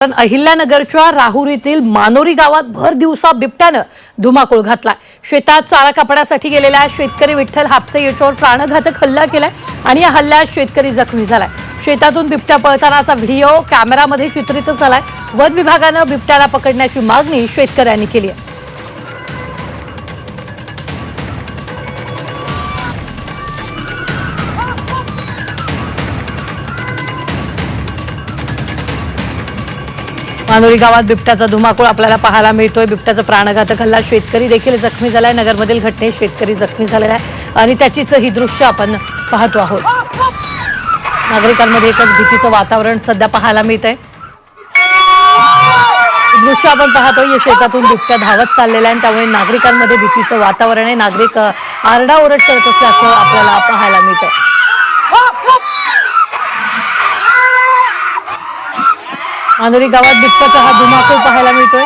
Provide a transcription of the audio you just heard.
कारण अहिल्यानगरच्या राहुरीतील मानोरी गावात भर दिवसा बिबट्यानं धुमाकूळ घातलाय. शेतात चारा कापण्यासाठी गेलेल्या शेतकरी विठ्ठल हापसे याच्यावर प्राणघातक हल्ला केलाय आणि या हल्ल्यात शेतकरी जखमी झालाय. शेतातून बिबट्या पळतानाचा व्हिडिओ कॅमेरामध्ये चित्रित झालाय. वन विभागानं बिबट्याला पकडण्याची मागणी शेतकऱ्यांनी केली आहे. मानोरी गावात बिबट्याचा धुमाकूळ आपल्याला पाहायला मिळतोय. बिबट्याचा प्राणघातक हल्ला शेतकरी देखील जखमी झालाय. नगरमधील घटनेत शेतकरी जखमी झालेला आहे. आणि त्याचीच ही दृश्य आपण पाहतो आहोत. नागरिकांमध्ये एकच भीतीचं वातावरण सध्या पाहायला मिळत आहे दृश्य आपण पाहतो या शेतातून बिबट्या धावत चाललेला आहे आणि त्यामुळे नागरिकांमध्ये भीतीचं वातावरण आहे. नागरिक आरडाओरड करत असल्याचं आपल्याला पाहायला मिळतं आहे मानोरी गावात बिबट्याचा हा धुमाकूळ पाहायला मिळतोय.